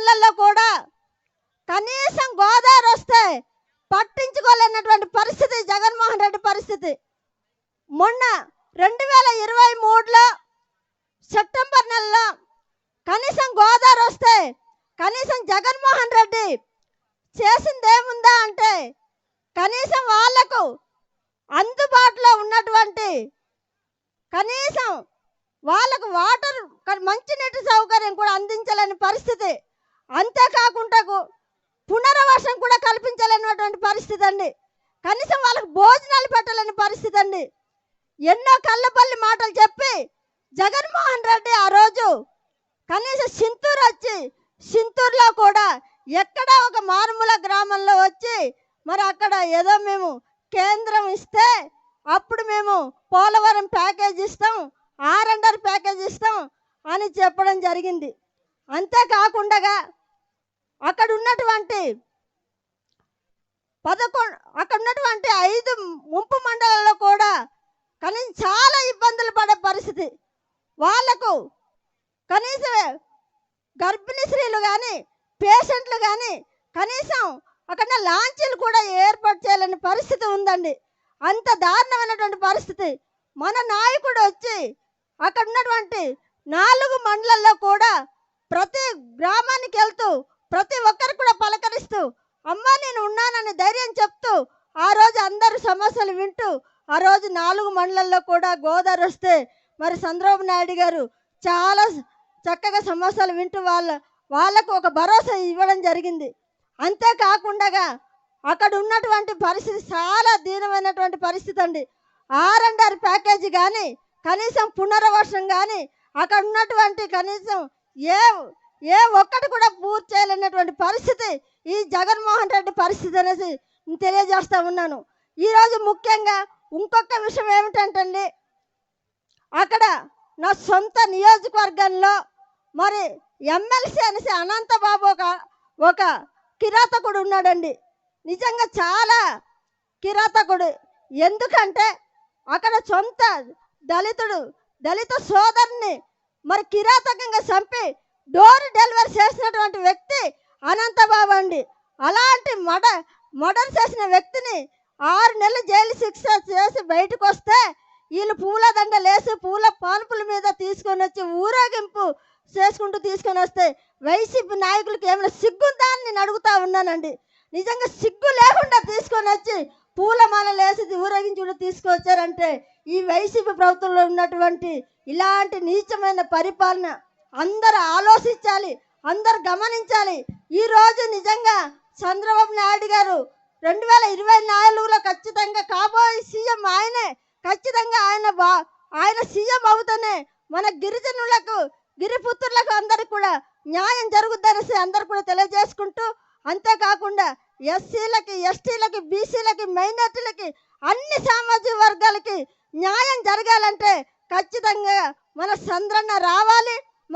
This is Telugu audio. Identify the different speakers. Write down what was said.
Speaker 1: మండలాల్లో కూడా కనీసం గోదావరి వస్తే పట్టించుకోలేనటువంటి పరిస్థితి జగన్మోహన్ రెడ్డి పరిస్థితి. మొన్న రెండు వేల ఇరవై మూడులో సెప్టెంబర్ నెలలో కనీసం గోదావరి వస్తే కనీసం జగన్మోహన్ రెడ్డి చేసింది ఏముందా అంటే కనీసం వాళ్ళకు అందుబాటులో ఉన్నటువంటి కనీసం వాళ్ళకు వాటర్ మంచినీటి సౌకర్యం కూడా అందించలేని పరిస్థితి. అంతేకాకుండా పునరావాసం కూడా కల్పించలేనటువంటి పరిస్థితి అండి. కనీసం వాళ్ళకు భోజనాలు పెట్టలేని పరిస్థితి అండి. ఎన్నో కళ్ళపల్లి మాటలు చెప్పి జగన్మోహన్ రెడ్డి ఆ రోజు కనీసం సింతూరు వచ్చి సింతూరులో కూడా ఎక్కడ ఒక మారుమూల గ్రామంలో వచ్చి మరి అక్కడ ఏదో మేము కేంద్రం ఇస్తే అప్పుడు మేము పోలవరం ప్యాకేజ్ ఇస్తాం ఆర్ అండర్ ప్యాకేజ్ ఇస్తాం అని చెప్పడం జరిగింది. అంతేకాకుండా అక్కడ ఉన్నటువంటి పదకొండు అక్కడ ఉన్నటువంటి ఐదు ముంపు మండలాల్లో కూడా కనీసం చాలా ఇబ్బందులు పడే పరిస్థితి. వాళ్ళకు కనీసం గర్భిణీ స్త్రీలు కానీ పేషెంట్లు కానీ కనీసం అక్కడ లాంచీలు కూడా ఏర్పాటు చేయాలని పరిస్థితి ఉందండి. అంత దారుణమైనటువంటి పరిస్థితి. మన నాయకుడు వచ్చి అక్కడ ఉన్నటువంటి నాలుగు మండలాల్లో కూడా ప్రతి గ్రామానికి వెళ్తూ ప్రతి ఒక్కరు కూడా పలకరిస్తూ అమ్మా నేను ఉన్నానని ధైర్యం చెప్తూ ఆ రోజు అందరు సమస్యలు వింటూ ఆ రోజు నాలుగు మండలాల్లో కూడా గోదావరి వస్తే మరి చంద్రబాబు నాయుడు గారు చాలా చక్కగా సమస్యలు వింటూ వాళ్ళ వాళ్ళకు ఒక భరోసా ఇవ్వడం జరిగింది. అంతేకాకుండా అక్కడ ఉన్నటువంటి పరిస్థితి చాలా దీనమైనటువంటి పరిస్థితి అండి. ఆర్ అండ్ ఆర్ ప్యాకేజీ కానీ కనీసం పునర్వసం కానీ అక్కడ ఉన్నటువంటి కనీసం ఏ ఏ ఒక్కటి కూడా పూర్తి చేయలేనటువంటి పరిస్థితి ఈ జగన్మోహన్ రెడ్డి పరిస్థితి అనేసి నేను తెలియజేస్తా ఉన్నాను. ఈరోజు ముఖ్యంగా ఇంకొక విషయం ఏమిటంటే అక్కడ నా సొంత నియోజకవర్గంలో మరి ఎమ్మెల్సీ అనేసి అనంతబాబు ఒక ఒక కిరాతకుడు ఉన్నాడండి. నిజంగా చాలా కిరాతకుడు. ఎందుకంటే అక్కడ సొంత దళితుడు దళిత సోదరుని మరి కిరాతకంగా చంపి డోర్ డెలివరీ చేసినటువంటి వ్యక్తి అనంతబాబు అండి అలాంటి మడ మర్డర్ చేసిన వ్యక్తిని ఆరు నెలలు జైలు శిక్ష చేసి బయటకు వస్తే వీళ్ళు పూల దండలేసి పూల పానుపుల మీద తీసుకొని వచ్చి ఊరేగింపు చేసుకుంటూ తీసుకొని వస్తే వైసీపీ నాయకులకి ఏమైనా సిగ్గుందా అని నేను అడుగుతా ఉన్నానండి. నిజంగా సిగ్గు లేకుండా తీసుకొని వచ్చి పూలమాలలు వేసి ఊరేగించుకుంటూ తీసుకొచ్చారంటే ఈ వైసీపీ ప్రభుత్వంలో ఉన్నటువంటి ఇలాంటి నీచమైన పరిపాలన అందరు ఆలోచించాలి అందరు గమనించాలి. ఈరోజు నిజంగా చంద్రబాబు నాయుడు గారు రెండు వేల ఇరవై నాలుగులో ఖచ్చితంగా కాబోయే సీఎం ఆయనే. ఖచ్చితంగా ఆయన బా ఆయన సీఎం అవుతూనే మన గిరిజనులకు గిరిపుత్రులకు అందరికి కూడా న్యాయం జరుగుద్దనేసి అందరు కూడా తెలియజేసుకుంటూ అంతేకాకుండా ఎస్సీలకి ఎస్టీలకి బీసీలకి మైనార్టీలకి అన్ని సామాజిక వర్గాలకి న్యాయం జరగాలంటే ఖచ్చితంగా మన చంద్రన్న రావాలి.